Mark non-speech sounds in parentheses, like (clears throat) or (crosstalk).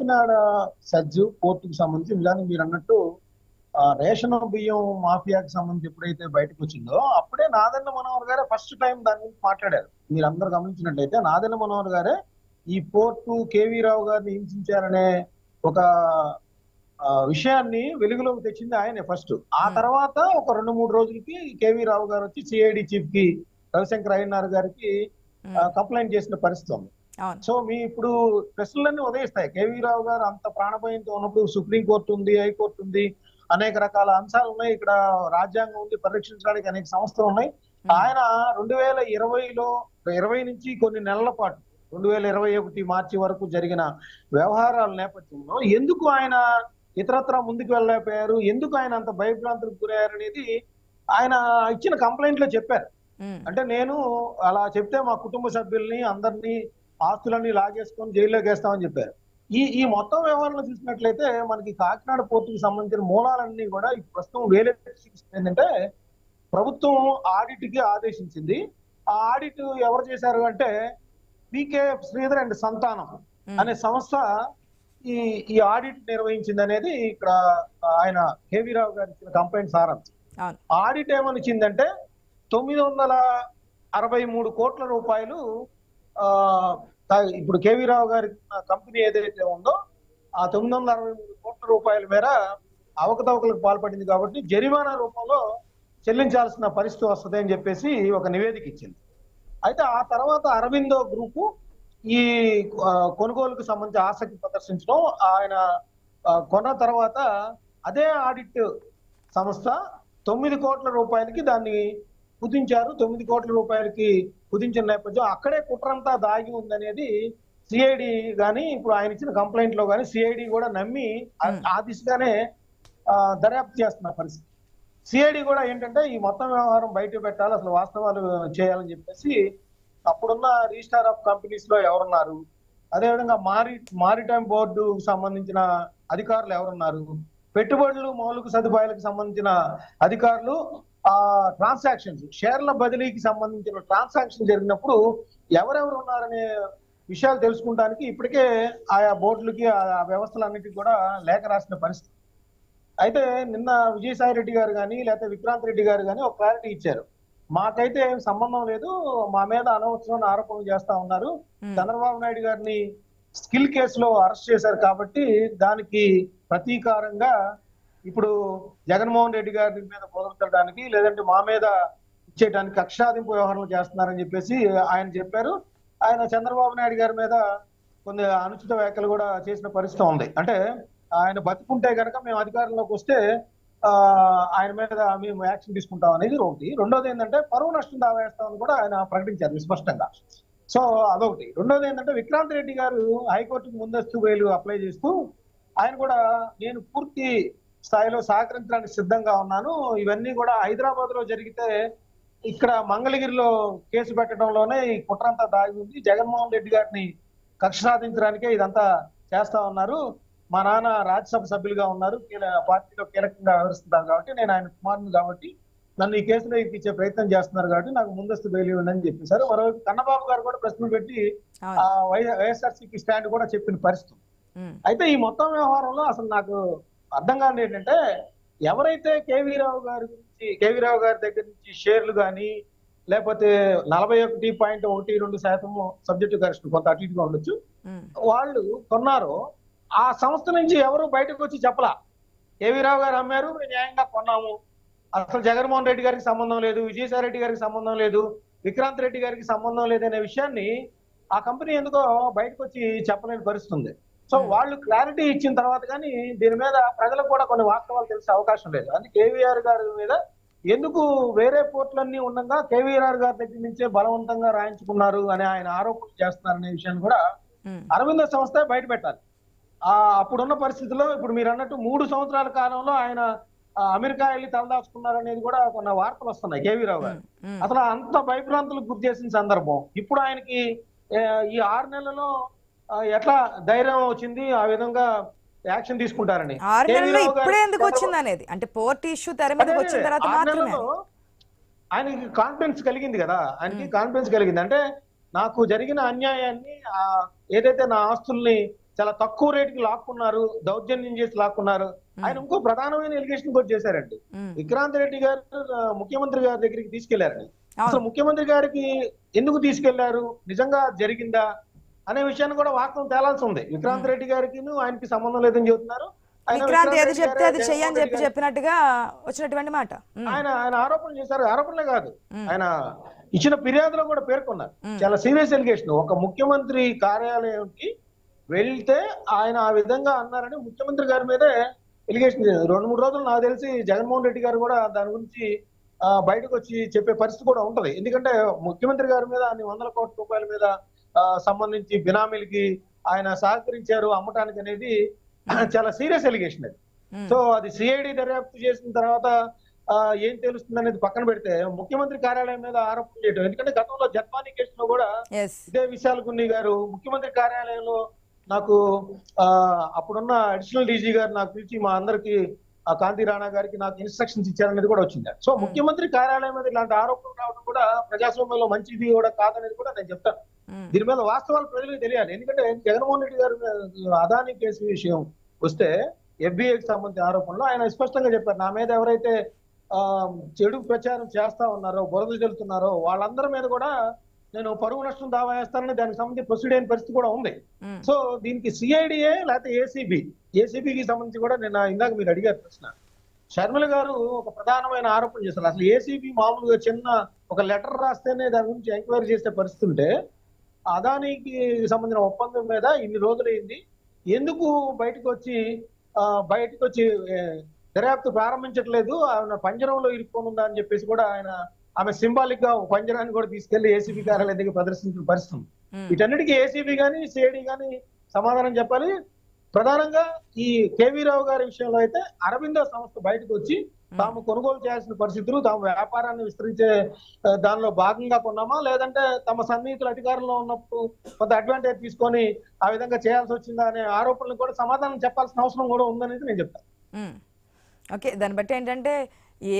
కాకినాడ సజ్జు పోర్టుకు సంబంధించి నిజానికి మీరు అన్నట్టు రేషన్ బియ్యం మాఫియాకి సంబంధించి ఎప్పుడైతే బయటకు వచ్చిందో అప్పుడే నాదన్న మనోహర్ గారే ఫస్ట్ టైం దాని గురించి మాట్లాడారు. మీరు అందరు గమనించినట్లయితే నాదన్న మనోహర్ గారే ఈ పోర్టు కేవీ రావు గారిని హింసించారనే ఒక విషయాన్ని వెలుగులోకి తెచ్చింది ఆయనే ఫస్ట్. ఆ Hmm. తర్వాత ఒక రెండు మూడు రోజులకి కేవీ రావు గారు వచ్చి సిఐడి చీఫ్కి రవిశంకర్ అయ్యన్నార్ గారికి ఉమ్, కంప్లైంట్ చేసిన పరిస్థితి ఉంది. సో మీ ఇప్పుడు ప్రశ్నలన్నీ ఉదయిస్తాయి. కేవీ రావు గారు అంత ప్రాణభయంతో ఉన్నప్పుడు సుప్రీం కోర్టు ఉంది హైకోర్టు ఉంది అనేక రకాల అంశాలు ఉన్నాయి. ఇక్కడ రాజ్యాంగం ఉంది పరిరక్షించడానికి అనేక సంస్థలు ఉన్నాయి. ఆయన రెండు వేల ఇరవైలో ఇరవై నుంచి కొన్ని నెలల పాటు రెండు వేల ఇరవై ఒకటి మార్చి వరకు జరిగిన వ్యవహారాల నేపథ్యంలో ఎందుకు ఆయన ఇతరత్ర ముందుకు వెళ్ళలేకపోయారు? ఎందుకు ఆయన అంత భయభ్రాంతులకు గురయ్యారు అనేది ఆయన ఇచ్చిన కంప్లైంట్లో చెప్పారు అంటే నేను అలా చెప్తే మా కుటుంబ సభ్యుల్ని అందరినీ ఆస్తులన్నీ లాగేసుకొని జైల్లోకి వేస్తామని చెప్పారు. ఈ ఈ మొత్తం వ్యవహారంలో చూసినట్లయితే మనకి కాకినాడ పోర్టుకి సంబంధించిన మూలాలన్నీ కూడా ఈ ప్రస్తుతం వేలే ఏంటంటే ప్రభుత్వం ఆడిట్కి ఆదేశించింది. ఆ ఆడిట్ ఎవరు చేశారు అంటే పీకే శ్రీధర్ అండ్ సంతానం అనే సంస్థ ఈ ఈ ఆడిట్ నిర్వహించింది అనేది ఇక్కడ ఆయన కేవీ రావు గారు ఇచ్చిన కంప్లైంట్ సారాంశం. అవును. ఆడిట్ ఏమని ఇచ్చిందంటే తొమ్మిది వందల అరవై మూడు కోట్ల రూపాయలు ఇప్పుడు కేవీ రావు గారి కంపెనీ ఏదైతే ఉందో ఆ తొమ్మిది వందల అరవై మూడు కోట్ల రూపాయల మేర అవకతవకలకు పాల్పడింది కాబట్టి జరిమానా రూపంలో చెల్లించాల్సిన పరిస్థితి వస్తుంది అని చెప్పేసి ఒక నివేదిక ఇచ్చింది. అయితే ఆ తర్వాత అరవిందో గ్రూపు ఈ కొనుగోలుకు సంబంధించి ఆసక్తి ప్రదర్శించడం ఆయన కొన్న తర్వాత అదే ఆడిట్ సంస్థ తొమ్మిది కోట్ల రూపాయలకి దాన్ని కుదించారు. తొమ్మిది కోట్ల రూపాయలకి కుదించిన నేపథ్యం అక్కడే కుట్రంతా దాగి ఉందనేది సిఐడి గాని ఇప్పుడు ఆయన ఇచ్చిన కంప్లైంట్లో గాని సిఐడి కూడా నమ్మి ఆ- దిశగానే దర్యాప్తు చేస్తున్న పరిస్థితి. సిఐడి కూడా ఏంటంటే ఈ మొత్తం వ్యవహారం బయట పెట్టాలి అసలు వాస్తవాలు చేయాలని చెప్పేసి అప్పుడున్న రిజిస్టార్ ఆఫ్ కంపెనీస్లో ఎవరున్నారు? అదేవిధంగా మారి మారిటైమ్ బోర్డు సంబంధించిన అధికారులు ఎవరున్నారు? పెట్టుబడులు మౌలిక సదుపాయాలకు సంబంధించిన అధికారులు ట్రాన్సాక్షన్స్ షేర్ల బదిలీకి సంబంధించిన ట్రాన్సాక్షన్ జరిగినప్పుడు ఎవరెవరు ఉన్నారనే విషయాలు తెలుసుకుంటానికి ఇప్పటికే ఆయా బోర్డులకి ఆ వ్యవస్థలన్నిటికీ కూడా లేఖ రాసిన పరిస్థితి. అయితే నిన్న విజయసాయి రెడ్డి గారు కానీ లేకపోతే విక్రాంత్ రెడ్డి గారు కానీ ఒక క్లారిటీ ఇచ్చారు. మాకైతే ఏం సంబంధం లేదు మా మీద అనవసరమైన ఆరోపణలు చేస్తా ఉన్నారు. చంద్రబాబు నాయుడు గారిని స్కిల్ కేసులో అరెస్ట్ చేశారు కాబట్టి దానికి ప్రతీకారంగా ఇప్పుడు జగన్మోహన్ రెడ్డి గారి మీద కుదరచడానికి లేదంటే మా మీద ఇచ్చేయడానికి కక్షాదింపు వ్యవహారం చేస్తున్నారని చెప్పేసి ఆయన చెప్పారు. ఆయన చంద్రబాబు నాయుడు గారి మీద కొన్ని అనుచిత వ్యాఖ్యలు కూడా చేసిన పరిస్థితి ఉంది. అంటే ఆయన బతుకుంటే కనుక మేము అధికారంలోకి వస్తే ఆయన మీద మేము యాక్షన్ తీసుకుంటాం అనేది ఒకటి. రెండోది ఏంటంటే పరువు నష్టం దావా వేస్తామని కూడా ఆయన ప్రకటించారు విస్పష్టంగా. సో అదొకటి. రెండోది ఏంటంటే విక్రాంత్ రెడ్డి గారు హైకోర్టుకు ముందస్తు బెయిల్ అప్లై చేస్తూ ఆయన కూడా నేను పూర్తి స్థాయిలో సహకరించడానికి సిద్ధంగా ఉన్నాను. ఇవన్నీ కూడా హైదరాబాద్లో జరిగితే ఇక్కడ మంగళగిరిలో కేసు పెట్టడంలోనే ఈ కుట్రంతా దాగి ఉంది. జగన్మోహన్ రెడ్డి గారిని కక్ష సాధించడానికే ఇదంతా చేస్తా ఉన్నారు. మా నాన్న రాజ్యసభ సభ్యులుగా ఉన్నారు. పార్టీలో కీలకంగా వ్యవహరిస్తున్నారు కాబట్టి నేను ఆయన కుమారుని కాబట్టి నన్ను ఈ కేసులో ఇచ్చే ప్రయత్నం చేస్తున్నారు కాబట్టి నాకు ముందస్తు బెయిల్ ఇవ్వండి అని చెప్పేశారు. మరోవైపు కన్నబాబు గారు కూడా ప్రశ్నలు పెట్టి వైఎస్ఆర్సీపీ స్టాండ్ కూడా చెప్పిన పరిస్థితి. అయితే ఈ మొత్తం వ్యవహారంలో అసలు నాకు అర్థం కాని ఏంటంటే ఎవరైతే కేవీ రావు గారి గురించి కేవీ రావు గారి దగ్గర నుంచి షేర్లు కానీ లేకపోతే నలభై ఒకటి పాయింట్ ఒకటి రెండు శాతం సబ్జెక్టు కరెక్షన్ కొంత అటు ఇటుగా ఉండొచ్చు. వాళ్ళు కొన్నారో ఆ సంస్థ నుంచి ఎవరు బయటకు వచ్చి చెప్పలా కేవీ రావు గారు అమ్మారు మేము న్యాయంగా కొన్నాము. అసలు జగన్మోహన్ రెడ్డి గారికి సంబంధం లేదు విజయసాయి రెడ్డి గారికి సంబంధం లేదు విక్రాంత్ రెడ్డి గారికి సంబంధం లేదనే విషయాన్ని ఆ కంపెనీ ఎందుకో బయటకు వచ్చి చెప్పలేని పరిస్థితి ఉంది. So Hmm. వాళ్ళు క్లారిటీ ఇచ్చిన తర్వాత కానీ దీని మీద ప్రజలకు కూడా కొన్ని వాస్తవాలు తెలిసే అవకాశం లేదు. అందుకే కేవీఆర్ గారి మీద ఎందుకు వేరే పోర్టులన్నీ ఉండగా కేవీఆర్ గారి దగ్గర నుంచే బలవంతంగా రాయించుకున్నారు అని ఆయన ఆరోపణలు చేస్తున్నారనే విషయాన్ని కూడా ఉమ్, అరవింద సంస్థ బయట పెట్టాలి. ఆ అప్పుడున్న పరిస్థితుల్లో ఇప్పుడు మీరు అన్నట్టు మూడు సంవత్సరాల కాలంలో ఆయన అమెరికా వెళ్ళి తలదాచుకున్నారు అనేది కూడా కొన్ని వార్తలు వస్తున్నాయి కేవీ రావు గారు ఉమ్. అసలు అంత భయభ్రాంతులకు గురి చేసిన సందర్భం ఇప్పుడు ఆయనకి ఈ ఆరు నెలలలో ఆ, ఎట్లా ధైర్యం వచ్చింది? ఆ విధంగా యాక్షన్ తీసుకుంటారని. ఆరు ఇప్పుడే ఎందుకు వచ్చింది అనేది? అంటే పోర్ట్ ఇష్యూ తెర మీదకి అదే, వచ్చిన తర్వాత మాత్రమే. ఆయనకి కాన్ఫిడెన్స్ కలిగింది కదా? ఆయనకి. కాన్ఫిడెన్స్ కలిగింది. అంటే నాకు జరిగిన అన్యాయాన్ని ఏదైతే నా ఆస్తుల్ని చాలా తక్కువ రేటుకి లాక్కున్నారు దౌర్జన్యం చేసి లాక్కున్నారు ఆయన ఇంకో ప్రధానమైన ఎలిగేషన్ కూడా చేశారండి. విక్రాంత్ రెడ్డి గారు ముఖ్యమంత్రి గారి దగ్గరికి తీసుకెళ్ళారని అసలు ముఖ్యమంత్రి గారికి ఎందుకు తీసుకెళ్ళారు? నిజంగా జరిగిందా? అనే విషయాన్ని కూడా వాస్తవం తేలాల్సి ఉంది విక్రాంత్ రెడ్డి గారికి ఆయనకి సంబంధం లేదని చెబుతున్నారు. విక్రాంత్ ఏది చెప్తే అది చెయ్యని చెప్పి చెప్పినట్టుగా వచ్చినటువంటి మాట. ఆయన ఆయన ఆరోపణలు చేశారు. ఆరోపణలే కాదు. ఆయన ఇచ్చిన ఫిర్యాదులో కూడా పేర్కొన్నారు. చాలా సీరియస్ ఎలిగేషన్. ఒక ముఖ్యమంత్రి కార్యాలయంకి వెళ్తే ఆయన ఆ విధంగా అన్నారని ముఖ్యమంత్రి గారి మీదే ఎలిగేషన్ రెండు మూడు రోజులు నాకు తెలిసి జగన్మోహన్ రెడ్డి గారు కూడా దాని గురించి బయటకు వచ్చి చెప్పే పరిస్థితి కూడా ఉంటది. ఎందుకంటే ముఖ్యమంత్రి గారి మీద అన్ని వందల కోట్ల రూపాయల మీద సంబంధించి బినామీలకి ఆయన సహకరించారు అమ్మటానికి అనేది (clears throat) చాలా సీరియస్ ఎలిగేషన్ అది. సో అది సిఐడి దర్యాప్తు చేసిన తర్వాత ఏం తెలుస్తుంది అనేది పక్కన పెడితే ముఖ్యమంత్రి కార్యాలయం మీద ఆరోపణ చేయడం ఎందుకంటే గతంలో జత్వానీ కేసులో కూడా ఇదే విశాల్ గున్ని గారు ముఖ్యమంత్రి కార్యాలయంలో నాకు ఆ అప్పుడున్న అడిషనల్ డీజీ గారు నాకు పిలిచి మా అందరికి ఆ కాంతి రాణా గారికి నాకు ఇన్స్ట్రక్షన్స్ ఇచ్చారనేది కూడా వచ్చింది. సో ముఖ్యమంత్రి కార్యాలయం మీద ఇలాంటి ఆరోపణలు రావడం కూడా ప్రజాస్వామ్యంలో మంచిది కూడా కాదనేది కూడా నేను చెప్తాను. దీని మీద వాస్తవాలు ప్రజలకు తెలియాలి. ఎందుకంటే జగన్మోహన్ రెడ్డి గారు అదాని కేసు విషయం వస్తే ఎఫ్బిఐకి సంబంధించిన ఆరోపణలు ఆయన స్పష్టంగా చెప్పారు. నా మీద ఎవరైతే ఆ చెడు ప్రచారం చేస్తా ఉన్నారో బురద చెల్లుతున్నారో వాళ్ళందరి మీద కూడా నేను పరువు నష్టం దావా వేస్తానని దానికి సంబంధించి ప్రొసీడ్ అయిన పరిస్థితి కూడా ఉంది. సో దీనికి సిఐడిఏ లేకపోతే ఏసీబీ ఏసీబీకి సంబంధించి కూడా నేను ఇందాక మీరు అడిగారు ప్రశ్న. షర్మిల గారు ఒక ప్రధానమైన ఆరోపణ చేశారు. అసలు ఏసీబీ మామూలుగా చిన్న ఒక లెటర్ రాస్తేనే దాని గురించి ఎంక్వైరీ చేసే పరిస్థితి ఉంటే అదానికి సంబంధించిన ఒప్పందం మీద ఇన్ని రోజులైంది. ఎందుకు బయటకు వచ్చి బయటకు వచ్చి దర్యాప్తు ప్రారంభించట్లేదు? ఆయన పంజరంలో ఇరుక్కోనుందా అని చెప్పేసి కూడా ఆయన ఆమె సింబాలిక్గా పంజరాన్ని కూడా తీసుకెళ్ళి ఏసీబీ కార్యాలయం దగ్గర ప్రదర్శించిన పరిస్థితి వీటన్నిటికీ ఏసీబీ కానీ సిఐడి కానీ సమాధానం చెప్పాలి. ప్రధానంగా ఈ కేవీ రావు గారి విషయంలో అయితే అరవిందో సంస్థ బయటకు వచ్చి తాము కొనుగోలు చేయాల్సిన పరిస్థితులు తాము వ్యాపారాన్ని విస్తరించే దానిలో భాగంగా కొన్నామా? లేదంటే తమ సన్నిహితులు అధికారంలో ఉన్నప్పుడు కొంత అడ్వాంటేజ్ తీసుకొని ఆ విధంగా చేయాల్సి వచ్చిందా అనే ఆరోపణలు కూడా సమాధానం చెప్పాల్సిన అవసరం కూడా ఉందనేది నేను చెప్తాను. ఓకే దాన్ని బట్టి ఏంటంటే ఏ